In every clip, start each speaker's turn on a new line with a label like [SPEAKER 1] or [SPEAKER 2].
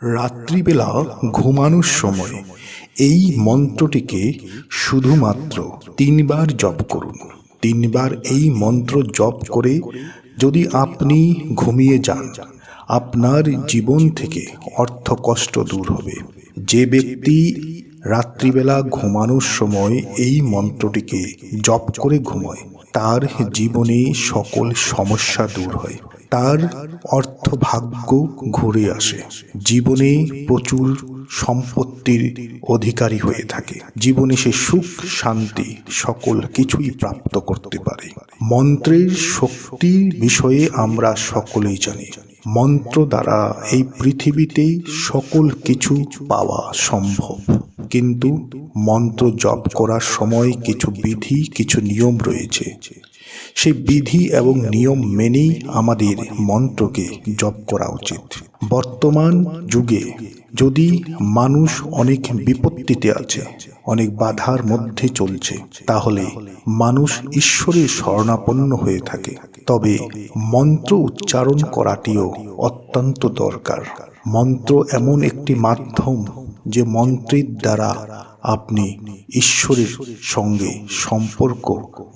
[SPEAKER 1] রাত্রিবেলা ঘুমানোর সময় এই মন্ত্রটিকে শুধুমাত্র তিনবার জপ করুন। তিনবার এই মন্ত্র জপ করে যদি আপনি ঘুমিয়ে যান, আপনার জীবন থেকে অর্থ কষ্ট দূর হবে। যে ব্যক্তি রাত্রিবেলা ঘুমানোর সময় এই মন্ত্রটিকে জপ করে ঘুমায়, তার জীবনে সকল সমস্যা দূর হয়। তার অর্থ ভাগ্য ঘুরে আসে। জীবনে প্রচুর সম্পত্তির অধিকারী হয়ে থাকে। জীবনে সে সুখ, শান্তি সকল কিছুই প্রাপ্ত করতে পারে। মন্ত্রের শক্তির বিষয়ে আমরা সকলেই জানি। মন্ত্র দ্বারা এই পৃথিবীতে সকল কিছু পাওয়া সম্ভব। কিন্তু মন্ত্র জপ করার সময় কিছু বিধি, কিছু নিয়ম রয়েছে। সেই বিধি এবং নিয়ম মেনেই আমাদের মন্ত্রকে জপ করা উচিত। বর্তমান যুগে যদি মানুষ অনেক বিপত্তিতে আছে, অনেক বাধার মধ্যে চলছে, তাহলে মানুষ ঈশ্বরের শরণাপন্ন হয়ে থাকে। তবে মন্ত্র উচ্চারণ করাটিও অত্যন্ত দরকার। মন্ত্র এমন একটি মাধ্যম যে মন্ত্রের দ্বারা আপনি ঈশ্বরের সঙ্গে সম্পর্ক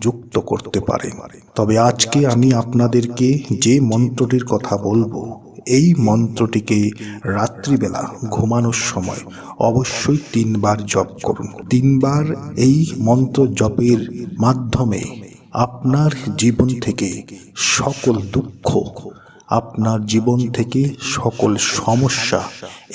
[SPEAKER 1] যুক্ত করতে পারেন। তবে আজকে আমি আপনাদেরকে যে মন্ত্রটির কথা বলব, এই মন্ত্রটিকে রাত্রিবেলা ঘুমানোর সময় অবশ্যই তিনবার জপ করুন। তিনবার এই মন্ত্র জপের মাধ্যমে আপনার জীবন থেকে সকল দুঃখ, আপনার জীবন থেকে সকল সমস্যা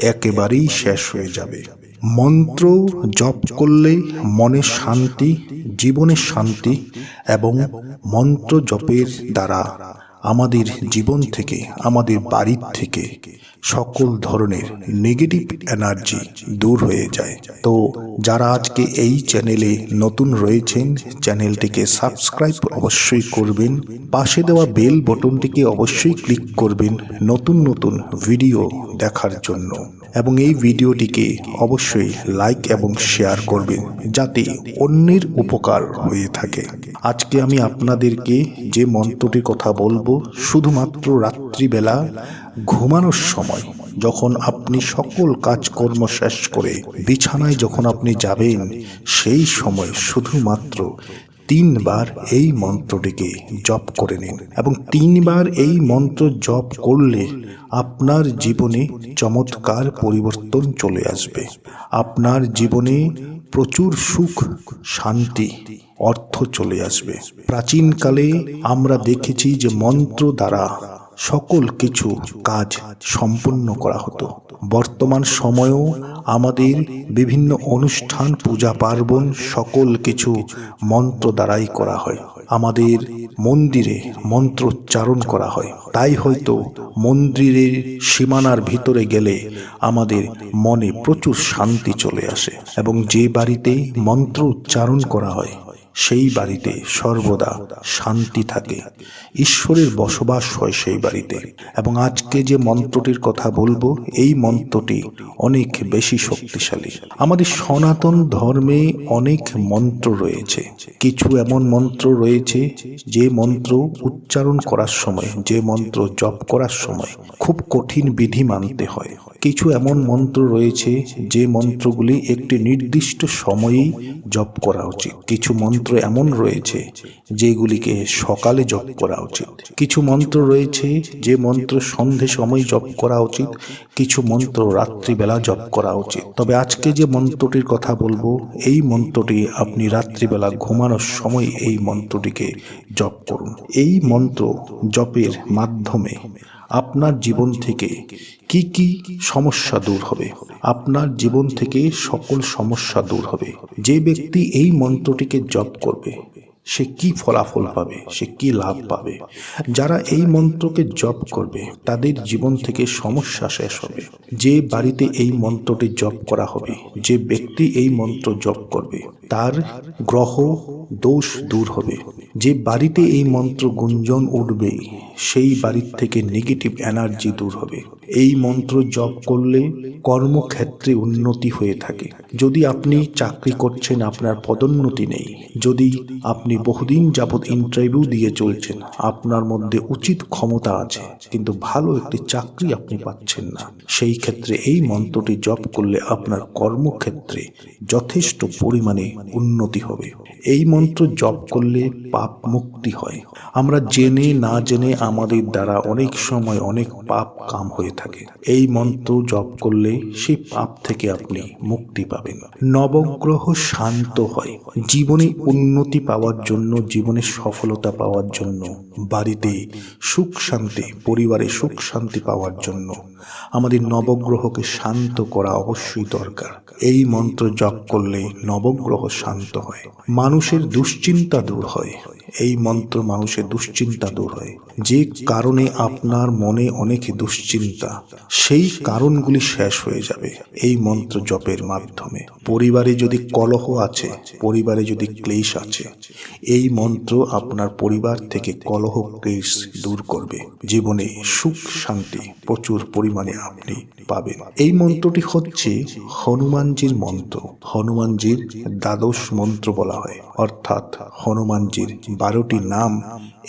[SPEAKER 1] একেবারেই শেষ হয়ে যাবে। মন্ত্র জপ করলে মনে শান্তি জীবনের শান্তি এবং মন্ত্র জপের দ্বারা আমাদের জীবন থেকে, আমাদের বাড়ির থেকে সকল ধরনের নেগেটিভ এনার্জি দূর হয়ে যায়। তো যারা আজকে এই চ্যানেলে নতুন রয়েছেন চ্যানেলটিকে সাবস্ক্রাইব অবশ্যই করবেন, পাশে দেওয়া বেল বটনটিকে অবশ্যই ক্লিক করবেন নতুন নতুন ভিডিও দেখার জন্য। এবং এই ভিডিওটিকে অবশ্যই লাইক এবং শেয়ার করবেন, যাতে অন্যের উপকার হয়ে থাকে। আজকে আমি আপনাদেরকে যে মন্ত্রটির কথা বলব, শুধুমাত্র রাত্রিবেলা ঘুমানোর সময় যখন আপনি সকল কাজকর্ম শেষ করে বিছানায় যখন আপনি যাবেন, সেই সময় শুধুমাত্র তিনবার এই মন্ত্রটিকে জপ করে নিন এবং তিনবার এই মন্ত্র জপ করলে আপনার জীবনে চমৎকার পরিবর্তন চলে আসবে। আপনার জীবনে প্রচুর সুখ, শান্তি, অর্থ চলে আসবে। প্রাচীনকালে আমরা দেখেছি যে মন্ত্র দ্বারা সকল কিছু কাজ সম্পন্ন করা হতো। বর্তমান সময়েও আমাদের বিভিন্ন অনুষ্ঠান, পূজা পার্বণ সকল কিছু মন্ত্র দ্বারাই করা হয়। আমাদের মন্দিরে মন্ত্র উচ্চারণ করা হয়। তাই হয়তো মন্দিরের সীমানার ভিতরে গেলে আমাদের মনে প্রচুর শান্তি চলে আসে এবং যে বাড়িতে মন্ত্র উচ্চারণ করা হয় সেই বাড়িতে সর্বদা শান্তি থাকে। ঈশ্বরের বসবাস হয় সেই বাড়িতে। এবং আজকে যে মন্ত্রটির কথা বলব, এই মন্ত্রটি অনেক বেশি শক্তিশালী। আমাদের সনাতন ধর্মে অনেক মন্ত্র রয়েছে। কিছু এমন মন্ত্র রয়েছে, যে মন্ত্র উচ্চারণ করার সময়, যে মন্ত্র জপ করার সময় খুব কঠিন বিধি মানতে হয়। কিছু এমন মন্ত্র রয়েছে, যে মন্ত্রগুলি একটি নির্দিষ্ট সময়েই জপ করা উচিত। কিছু মন্ত্র এমন রয়েছে, যেগুলিকে সকালে জপ করা উচিত। কিছু মন্ত্র রয়েছে, যে মন্ত্র সন্ধে সময় জপ করা উচিত, কিছু মন্ত্র রাত্রিবেলা জপ করা উচিত। তবে আজকে যে মন্ত্রটির কথা বলব, এই মন্ত্রটি আপনি রাত্রিবেলা ঘুমানোর সময় এই মন্ত্রটিকে জপ করুন। এই মন্ত্র জপের মাধ্যমে আপনার জীবন থেকে কি কি সমস্যা দূর হবে? আপনার জীবন থেকে সকল সমস্যা দূর হবে। যে ব্যক্তি এই মন্ত্রটিকে জপ করবে, সে কি ফলাফল পাবে, সে কি লাভ পাবে? যারা এই মন্ত্রকে জপ করবে, তাদের জীবন থেকে সমস্যা শেষ হবে। যে বাড়িতে এই মন্ত্রটি জপ করা হবে, যে ব্যক্তি এই মন্ত্র জপ করবে, তার গ্রহ, দোষ দূর হবে। যে বাড়িতে এই মন্ত্র গুঞ্জন উঠবে সেই বাড়ির থেকে নেগেটিভ এনার্জি দূর হবে। এই মন্ত্র জপ করলে কর্মক্ষেত্রে উন্নতি হয়ে থাকে। যদি আপনি চাকরি করছেন, আপনার পদোন্নতি নেই। যদি আপনি বহুদিন যাবৎ ইন্টারভিউ দিয়ে চলছেন, আপনার মধ্যে উচিত ক্ষমতা আছে, কিন্তু ভালো একটি চাকরি আপনি পাচ্ছেন না। সেই ক্ষেত্রে এই মন্ত্রটি জপ করলে আপনার কর্মক্ষেত্রে যথেষ্ট পরিমাণে উন্নতি হবে। এই মন্ত্র জপ করলে পাপ মুক্তি হয়। আমরা জেনে না জেনে আমাদের দ্বারা অনেক সময় অনেক পাপ কাম হয়ে থাকে। এই মন্ত্র জপ করলে সেই পাপ থেকে আপনি মুক্তি পাবেন। নবগ্রহ শান্ত হয়। জীবনে উন্নতি পাওয়ার জন্য, জীবনে সফলতা পাওয়ার জন্য বাড়িতে সুখ শান্তি, পরিবারে সুখ শান্তি পাওয়ার জন্য। আমাদের নবগ্রহকে শান্ত করা অবশ্যই দরকার। এই মন্ত্র জপ করলে নবগ্রহ শান্ত হয়। মানুষের দুশ্চিন্তা দূর হয়। এই মন্ত্র মানুষের দুশ্চিন্তা দূর হয়। যে কারণে আপনার মনে অনেক দুশ্চিন্তা, সেই কারণগুলি শেষ হয়ে যাবে এই মন্ত্র জপের মাধ্যমে। পরিবারে যদি কলহ আছে, পরিবারে যদি ক্লেশ আছে, এই মন্ত্র আপনার পরিবার থেকে কলহ কেস দূর করবে। জীবনে সুখ শান্তি প্রচুর পরিমাণে আপনি পাবেন। এই মন্ত্রটি হচ্ছে হনুমানজির মন্ত্র। হনুমানজির দ্বাদশ মন্ত্র বলা হয়। অর্থাৎ হনুমানজির বারোটি নাম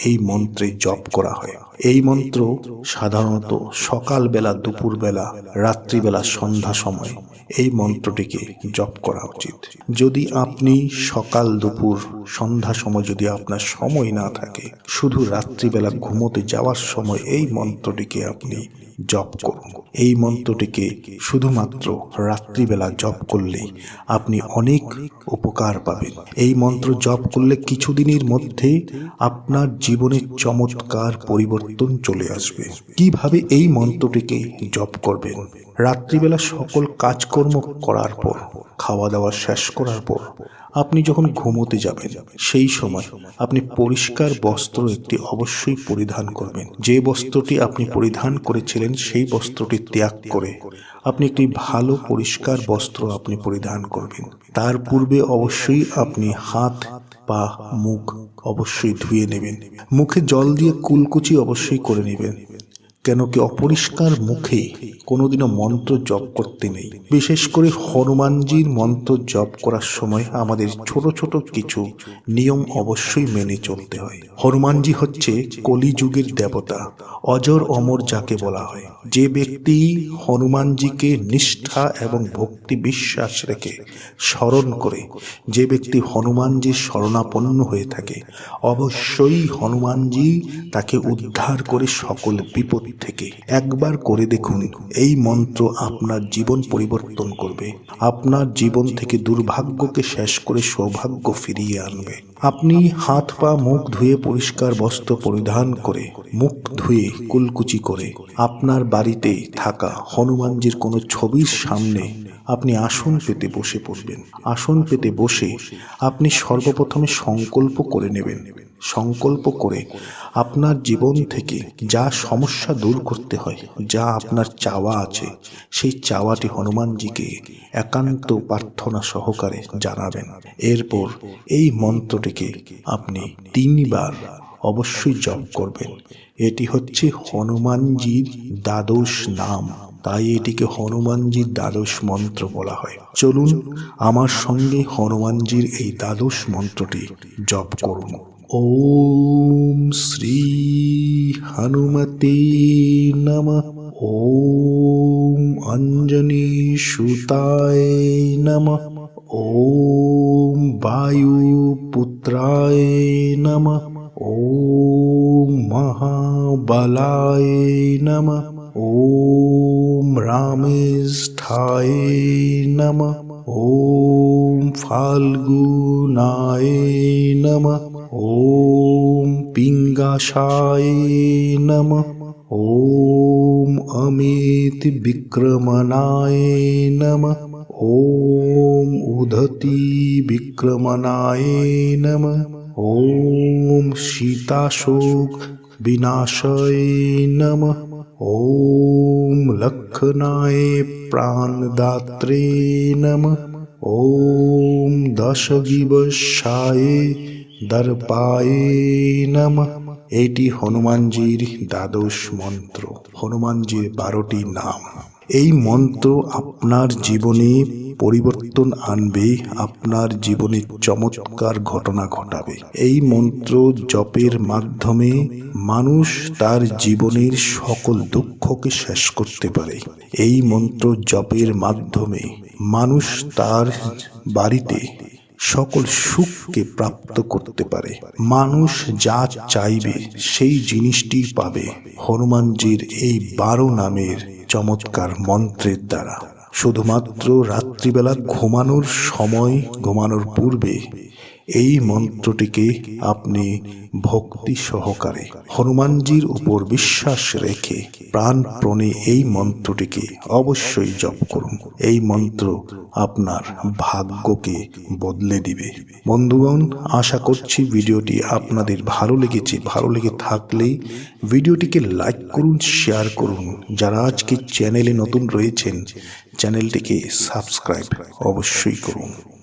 [SPEAKER 1] এই মন্ত্রে জপ করা হয়। এই মন্ত্র সাধারণত সকালবেলা, দুপুরবেলা, রাত্রিবেলা, সন্ধ্যা সময় এই মন্ত্রটিকে জপ করা উচিত। যদি আপনি সকাল, দুপুর, সন্ধ্যা সময় যদি আপনার সময় না থাকে, শুধু রাত্রিবেলা ঘুমোতে যাওয়ার সময় এই মন্ত্রটিকে আপনি জপ করুন। এই মন্ত্রটিকে শুধুমাত্র রাত্রিবেলা জপ করলে আপনি অনেক উপকার পাবেন। এই মন্ত্র জপ করলে কিছুদিনের মধ্যে আপনার জীবনে চমৎকার পরিবর্তন চলে আসবে। কীভাবে এই মন্ত্রটিকে জপ করবেন? রাত্রিবেলা সকল কাজকর্ম করার পর খাওয়া দাওয়া শেষ করার পর, আপনি যখন ঘুমোতে যাবেন, সেই সময় আপনি পরিষ্কার বস্ত্র একটি অবশ্যই পরিধান করবেন। যে বস্ত্রটি আপনি পরিধান করেছিলেন, সেই বস্ত্রটি ত্যাগ করে আপনি একটি ভালো পরিষ্কার বস্ত্র আপনি পরিধান করবেন। তার পূর্বে অবশ্যই আপনি হাত, পা, মুখ অবশ্যই ধুয়ে নেবেন। মুখে জল দিয়ে কুলকুচি অবশ্যই করে নেবেন। কেন কি অপরিষ্কার মুখে কোনোদিনও মন্ত্র জপ করতে নেই। বিশেষ করে হনুমানজির মন্ত্র জপ করার সময় আমাদের ছোট ছোট কিছু নিয়ম অবশ্যই মেনে চলতে হয়। হনুমানজি হচ্ছে কলিযুগের দেবতা, অজর অমর যাকে বলা হয়। যে ব্যক্তি হনুমানজিকে নিষ্ঠা এবং ভক্তি বিশ্বাস রেখে স্মরণ করে, যে ব্যক্তি হনুমানজির শরণাপন্ন হয়ে থাকে, অবশ্যই হনুমানজি তাকে উদ্ধার করে সকল বিপদ থেকে একবার করে দেখুন, এই মন্ত্র আপনার জীবন পরিবর্তন করবে। আপনার জীবন থেকে দুর্ভাগ্যকে শেষ করে সৌভাগ্য ফিরিয়ে আনবে। আপনি হাত, পা, মুখ ধুয়ে পরিষ্কার বস্ত্র পরিধান করে, মুখ ধুয়ে কুলকুচি করে আপনার বাড়িতে থাকা হনুমানজির কোনো ছবির সামনে আপনি আসন পেতে বসে পড়বেন। আসন পেতে বসে আপনি সর্বপ্রথমে সংকল্প করে নেবেন। সংকল্প করে আপনার জীবন থেকে যা সমস্যা দূর করতে হয়, যা আপনার চাওয়া আছে, সেই চাওয়াটি হনুমানজিকে একান্ত প্রার্থনা সহকারে জানাবেন। এরপর এই মন্ত্রটিকে আপনি তিনবার অবশ্যই জপ করবেন। এটি হচ্ছে হনুমানজির দ্বাদশ নাম। তাই এটিকে হনুমানজির দ্বাদশ মন্ত্র বলা হয়। চলুন আমার সঙ্গে হনুমানজির এই দ্বাদশ মন্ত্রটি জপ করুন। ॐ श्रीहनुमती नमः। ॐ अञ्जनीसुताय नमः। ॐ वायुपुत्राय नमः। ॐ महाबलाय नमः। ॐ रामेष्ठाय नमः। ॐ फाल्गुनाय नमः। পিঙ্গাশায় নমঃ। ওম অমিত বিক্রমণায় নমঃ। ওম উদতি বিক্রমণায় নমঃ। ওম সীতাশোক বিনাশায় নমঃ। ওম লক্ষণায় প্রাণদাত্রে নমঃ। ওম দশগিবশায় দর্পায় নমঃ। এটি হনুমানজির দ্বাদশ মন্ত্র, হনুমানজির বারোটি নাম। এই মন্ত্র আপনার জীবনে পরিবর্তন আনবে, আপনার জীবনে চমৎকার ঘটনা ঘটাবে। এই মন্ত্র জপের মাধ্যমে মানুষ তার জীবনের সকল দুঃখকে শেষ করতে পারে। এই মন্ত্র জপের মাধ্যমে মানুষ তার বাড়িতে সকল সুখকে প্রাপ্ত করতে পারে। মানুষ যা চাইবে সেই জিনিসটি পাবে। হনুমানজির এই বারো নামের চমৎকার মন্ত্রের দ্বারা। শুধুমাত্র রাত্রিবেলা ঘুমানোর সময় ঘুমানোর পূর্বে এই মন্ত্রটিকে আপনি ভক্তি সহকারে হনুমানজির উপর বিশ্বাস রেখে প্রাণপ্রণে এই মন্ত্রটিকে অবশ্যই জপ করুন। এই মন্ত্র আপনার ভাগ্যকে বদলে দিবে। বন্ধুগণ, আশা করছি ভিডিওটি আপনাদের ভালো লেগেছে। ভালো লেগে থাকলে ভিডিওটিকে লাইক করুন, শেয়ার করুন। যারা আজকে চ্যানেলে নতুন রয়েছেন, চ্যানেলটিকে সাবস্ক্রাইব অবশ্যই করুন।